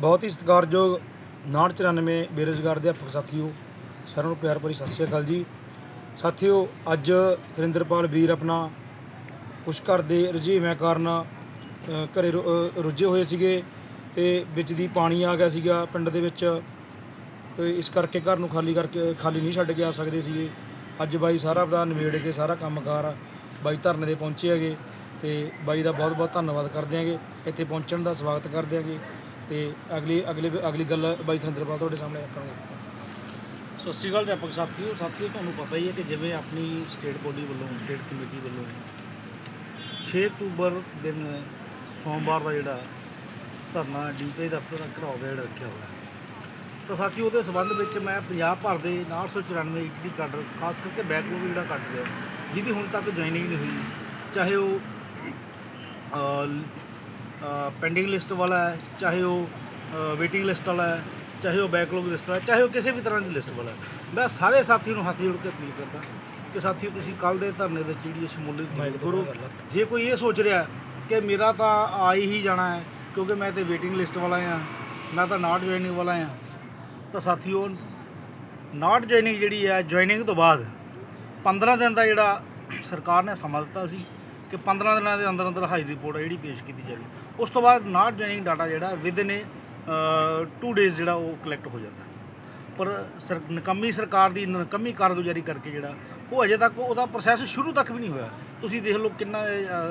ਬਹੁਤ ਹੀ ਸਤਿਕਾਰਯੋਗ 994 ਬੇਰੁਜ਼ਗਾਰ ਅਧਿਆਪਕ ਸਾਥੀਓ ਸਾਰਿਆਂ ਨੂੰ ਪਿਆਰ ਭਰੀ ਸਤਿ ਸ਼੍ਰੀ ਅਕਾਲ ਜੀ। ਸਾਥੀਓ ਅੱਜ ਸੁਰਿੰਦਰਪਾਲ ਵੀਰ ਆਪਣਾ ਕੁਛ ਘਰ ਦੇ ਰੁਝੇਵਿਆਂ ਕਾਰਨ ਅ, ਘਰੇ ਰੁ- ਰੁੱਝੇ ਹੋਏ ਸੀਗੇ ਤੇ ਵਿੱਚ ਦੀ ਪਾਣੀ ਆ ਗਿਆ ਸੀਗਾ ਪਿੰਡ ਦੇ ਵਿੱਚ ਤੇ ਇਸ ਕਰਕੇ ਘਰ ਨੂੰ ਖਾਲੀ ਕਰਕੇ ਖਾਲੀ ਨਹੀਂ ਛੱਡ ਕੇ ਆ ਸਕਦੇ ਸੀਗੇ। ਅੱਜ ਬਾਈ ਸਾਰਾ ਆਪਣਾ ਨਿਬੇੜ ਕੇ ਸਾਰਾ ਕੰਮਕਾਰ ਬਾਈ ਧਰਨੇ ਦੇ ਪਹੁੰਚੇ ਹੈਗੇ ਤੇ ਬਾਈ ਦਾ ਬਹੁਤ ਬਹੁਤ ਧੰਨਵਾਦ ਕਰਦੇ ਹਾਂਗੇ। ਇੱਥੇ ਪਹੁੰਚਣ ਦਾ ਸਵਾਗਤ ਕਰਦੇ ਹਾਂਗੇ। ਤੇ ਅਗਲੀ, ਅਗਲੇ, ਅਗਲੀ ਗੱਲ ਬਾਈ ਸੁਰਿੰਦਰਪਾਲ ਤੁਹਾਡੇ ਸਾਹਮਣੇ ਰੱਖਾਂਗੇ। ਸਤਿ ਸ਼੍ਰੀ ਅਕਾਲ ਅਧਿਆਪਕ ਸਾਥੀਓ ਸਾਥੀਓ ਤੁਹਾਨੂੰ ਪਤਾ ਹੀ ਹੈ ਕਿ ਜਿਵੇਂ ਆਪਣੀ ਸਟੇਟ ਬੋਡੀ ਵੱਲੋਂ ਸਟੇਟ ਕਮੇਟੀ ਵੱਲੋਂ 6 ਅਕਤੂਬਰ ਦਿਨ ਸੋਮਵਾਰ ਦਾ ਜਿਹੜਾ ਧਰਨਾ ਡੀਪੀ ਦਫ਼ਤਰ ਦਾ ਘਰਾਓ ਦਾ ਜਿਹੜਾ ਰੱਖਿਆ ਹੋਇਆ ਤਾਂ ਸਾਥੀ ਉਹਦੇ ਸੰਬੰਧ ਵਿੱਚ ਮੈਂ ਪੰਜਾਬ ਭਰ ਦੇ 994 ਈਟੀਡੀ ਕਾਡਰ ਖਾਸ ਕਰਕੇ ਬੈਕਲੌਗ ਜਿਹੜਾ ਕੱਟ ਰਿਹਾ ਜਿਹਦੀ ਹੁਣ ਤੱਕ ਜੁਆਇਨਿੰਗ ਨਹੀਂ ਹੋਈ। ਚਾਹੇ ਉਹ ਪੈਂਡਿੰਗ ਲਿਸਟ ਵਾਲਾ ਹੈ ਚਾਹੇ ਉਹ ਵੇਟਿੰਗ ਲਿਸਟ ਵਾਲਾ ਹੈ ਚਾਹੇ ਉਹ ਬੈਕਲੌਗ ਲਿਸਟ ਵਾਲਾ ਹੈ, ਚਾਹੇ ਉਹ ਕਿਸੇ ਵੀ ਤਰ੍ਹਾਂ ਦੀ ਲਿਸਟ ਵਾਲਾ ਹੈ। ਮੈਂ ਸਾਰੇ ਸਾਥੀ ਨੂੰ ਹੱਥ ਜੋੜ ਕੇ ਅਪੀਲ ਕਰਦਾ ਕਿ ਸਾਥੀਓ ਤੁਸੀਂ ਕੱਲ ਦੇ ਧਰਨੇ ਵਿੱਚ ਜਿਹੜੀ ਇਹ ਸ਼ਮੂਲੀਅਤ ਜ਼ਰੂਰ ਕਰੋ ਜੇ ਕੋਈ ਇਹ ਸੋਚ ਰਿਹਾ ਕਿ ਮੇਰਾ ਤਾਂ ਆ ਹੀ ਜਾਣਾ ਹੈ ਕਿਉਂਕਿ ਮੈਂ ਤੇ ਵੇਟਿੰਗ ਲਿਸਟ ਵਾਲਾ ਆ ਮੈਂ ਤਾਂ ਨਾਟ ਜੁਆਇਨਿੰਗ ਵਾਲਾ ਆ ਤਾਂ ਸਾਥੀਓ ਨਾਟ ਜੁਆਇਨਿੰਗ ਜਿਹੜੀ ਹੈ ਜੁਆਇਨਿੰਗ ਤੋਂ ਬਾਅਦ 15 ਦਿਨ ਦਾ ਜਿਹੜਾ ਸਰਕਾਰ ਨੇ ਸਮਾਂ ਦਿੱਤਾ ਸੀ ਕਿ 15 ਦਿਨਾਂ ਦੇ ਅੰਦਰ ਅੰਦਰ ਹਾਈ ਰਿਪੋਰਟ ਹੈ ਜਿਹੜੀ ਪੇਸ਼ ਕੀਤੀ ਜਾਵੇ ਉਸ ਤੋਂ ਬਾਅਦ ਨਾਟ ਜੁਆਇਨਿੰਗ ਡਾਟਾ ਜਿਹੜਾ ਵਿਦ ਨੇ 2 ਡੇਜ਼ ਜਿਹੜਾ ਉਹ ਕਲੈਕਟ ਹੋ ਜਾਂਦਾ। ਪਰ ਸਰ, ਨਕੰਮੀ ਸਰਕਾਰ ਦੀ ਨਕੰਮੀ ਕਾਰਗੁਜ਼ਾਰੀ ਕਰਕੇ ਜਿਹੜਾ, ਉਹ ਅਜੇ ਤੱਕ ਉਹਦਾ ਪ੍ਰੋਸੈਸ ਸ਼ੁਰੂ ਤੱਕ ਵੀ ਨਹੀਂ ਹੋਇਆ। ਤੁਸੀਂ ਦੇਖ ਲਓ ਕਿੰਨਾ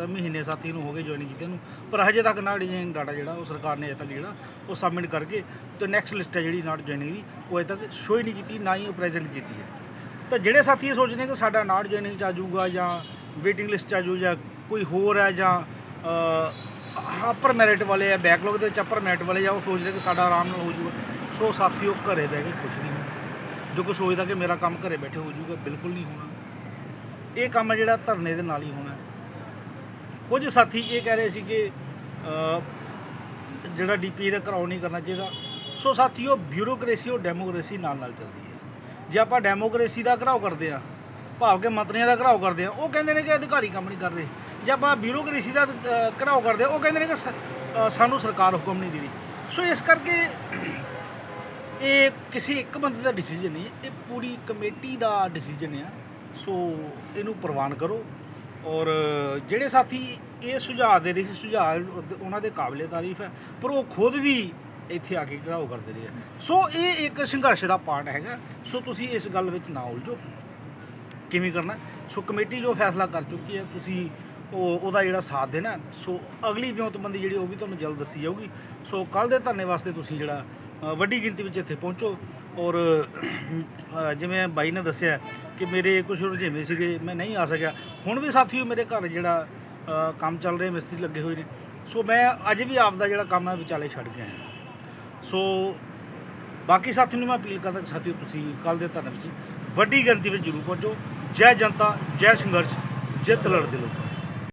ਮਹੀਨੇ ਸਾਥੀ ਨੂੰ ਹੋ ਗਏ ਜੁਆਇਨ ਕੀਤੇ ਨੂੰ। ਪਰ ਅਜੇ ਤੱਕ ਨਾਟ ਜੁਆਇਨਿੰਗ ਡਾਟਾ ਜਿਹੜਾ, ਉਹ ਸਰਕਾਰ ਨੇ ਅਜੇ ਤੱਕ ਜਿਹੜਾ, ਉਹ ਸਬਮਿਟ ਕਰਕੇ ਤੇ ਨੈਕਸਟ ਲਿਸਟ ਹੈ ਜਿਹੜੀ ਨਾਟ ਜੁਆਇਨਿੰਗ ਦੀ, ਉਹ ਅਜੇ ਤੱਕ ਸ਼ੋਅ ਹੀ ਨਹੀਂ ਕੀਤੀ, ਨਾ ਹੀ ਉਹ ਪ੍ਰੈਜ਼ੈਂਟ ਕੀਤੀ ਹੈ। ਤਾਂ ਜਿਹੜੇ ਸਾਥੀ ਇਹ ਸੋਚਦੇ ਨੇ ਕਿ ਸਾਡਾ ਨਾਟ ਜੁਆਇਨਿੰਗ ਚ ਆ ਜਾਊਗਾ ਜਾਂ ਵੇਟਿੰਗ ਲਿਸਟ ਚ ਆ ਜੂ ਜਾਂ ਕੋਈ ਹੋਰ ਹੈ ਜਾਂ ਅਪਰ ਮੈਰਿਟ ਵਾਲੇ ਆ ਬੈਕਲੌਗ ਦੇ ਵਿੱਚ ਅਪਰ ਮੈਰਿਟ ਵਾਲੇ ਜਾਂ ਉਹ ਸੋਚਦੇ ਕਿ ਸਾਡਾ ਆਰਾਮ ਨਾਲ ਹੋ ਜਾਊਗਾ। ਸੋ ਸਾਥੀਓ ਘਰੇ ਬਹਿ ਕੇ ਕੁਛ ਨਹੀਂ ਹੋਣਾ ਜੋ ਕੋਈ ਸੋਚਦਾ ਕਿ ਮੇਰਾ ਕੰਮ ਘਰੇ ਬੈਠੇ ਹੋ ਜਾਊਗਾ ਬਿਲਕੁਲ ਨਹੀਂ ਹੋਣਾ। ਇਹ ਕੰਮ ਜਿਹੜਾ ਧਰਨੇ ਦੇ ਨਾਲ ਹੀ ਹੋਣਾ। ਕੁਝ ਸਾਥੀ ਇਹ ਕਹਿ ਰਹੇ ਸੀ ਕਿ ਅ, ਜਿਹੜਾ ਡੀਪੀ ਦਾ ਘਰਾਓ ਨਹੀਂ ਕਰਨਾ ਚਾਹੀਦਾ। ਸੋ ਸਾਥੀਓ ਬਿਊਰੋਕ੍ਰੇਸੀ ਔਰ ਡੈਮੋਕ੍ਰੇਸੀ ਨਾਲ ਨਾਲ ਚੱਲਦੀ ਹੈ। ਜੇ ਆਪਾਂ ਡੈਮੋਕ੍ਰੇਸੀ ਦਾ ਘਰਾਓ ਕਰਦੇ ਆ ਭਾਵ ਕਿ ਮੰਤਰੀਆਂ ਦਾ ਘਰਾਓ ਕਰਦੇ ਆ। ਉਹ ਕਹਿੰਦੇ ਨੇ ਕਿ ਅਧਿਕਾਰੀ ਕੰਮ ਨਹੀਂ ਕਰ ਰਹੇ। ਜੇ ਆਪਾਂ ਬਿਊਰੋਕ੍ਰੇਸੀ ਦਾ ਅ, ਘਰਾਓ ਕਰਦੇ ਆ ਉਹ ਕਹਿੰਦੇ ਨੇ ਕਿ ਸਾਨੂੰ ਸਰਕਾਰ ਹੁਕਮ ਨਹੀਂ ਦੇ ਰਹੀ। ਸੋ ਇਸ ਕਰਕੇ ਇਹ ਕਿਸੇ ਇੱਕ ਬੰਦੇ ਦਾ ਡਿਸੀਜਨ ਨਹੀਂ ਇਹ ਪੂਰੀ ਕਮੇਟੀ ਦਾ ਡਿਸੀਜਨ ਆ। ਸੋ ਇਹਨੂੰ ਪ੍ਰਵਾਨ ਕਰੋ। ਔਰ ਜਿਹੜੇ ਸਾਥੀ ਇਹ ਸੁਝਾਅ ਦੇ ਰਹੇ ਸੀ ਸੁਝਾਅ ਉਹਨਾਂ ਦੇ ਕਾਬਲੇ ਤਾਰੀਫ ਹੈ ਪਰ ਉਹ ਖੁਦ ਵੀ ਇੱਥੇ ਆ ਕੇ ਘਰਾਓ ਕਰਦੇ ਰਹੇ ਆ। ਸੋ ਇਹ ਇੱਕ ਸੰਘਰਸ਼ ਦਾ ਪਾਰਟ ਹੈਗਾ। ਸੋ ਤੁਸੀਂ ਇਸ ਗੱਲ ਵਿੱਚ ਨਾ ਉਲਝੋ। ਕਿਵੇਂ ਕਰਨਾ ਸੋ ਕਮੇਟੀ ਜੋ ਫੈਸਲਾ ਕਰ ਚੁੱਕੀ ਹੈ, ਤੁਸੀਂ ਉਹ, ਉਹਦਾ ਜਿਹੜਾ ਸਾਥ ਦੇਣਾ ਸੋ ਅਗਲੀ ਵਿਉਂਤਬੰਦੀ ਜਿਹੜੀ, ਉਹ ਵੀ ਤੁਹਾਨੂੰ ਜਲਦ ਦੱਸੀ ਜਾਊਗੀ। ਸੋ ਕੱਲ ਦੇ ਧਰਨੇ ਵਾਸਤੇ ਤੁਸੀਂ ਜਿਹੜਾ ਵੱਡੀ ਗਿਣਤੀ ਵਿੱਚ ਇੱਥੇ ਪਹੁੰਚੋ। ਔਰ ਜਿਵੇਂ ਬਾਈ ਨੇ ਦੱਸਿਆ ਕਿ ਮੇਰੇ ਕੁਝ ਰੁਝੇਵੇਂ ਸੀਗੇ, ਮੈਂ ਨਹੀਂ ਆ ਸਕਿਆ। ਹੁਣ ਵੀ ਸਾਥੀਓ ਮੇਰੇ ਘਰ ਜਿਹੜਾ ਕੰਮ ਚੱਲ ਰਿਹਾ, ਮਿਸਤਰੀ ਲੱਗੇ ਹੋਏ ਨੇ। ਸੋ ਮੈਂ ਅੱਜ ਵੀ ਆਪ ਦਾ ਜਿਹੜਾ ਕੰਮ ਹੈ, ਵਿਚਾਲੇ ਛੱਡ ਕੇ ਆਇਆ। ਸੋ ਬਾਕੀ ਸਾਥੀ ਨੂੰ ਮੈਂ ਅਪੀਲ ਕਰਦਾ ਕਿ ਸਾਥੀਓ ਤੁਸੀਂ ਕੱਲ ਦੇ ਧਰਨੇ ਵਿੱਚ ਵੱਡੀ ਗਿਣਤੀ ਵਿੱਚ ਜ਼ਰੂਰ ਪਹੁੰਚੋ। ਜੈ ਜਨਤਾ ਜੈ ਸੰਘਰਸ਼ ਜਿੱਤ ਲੜਦੇ ਲੋਕ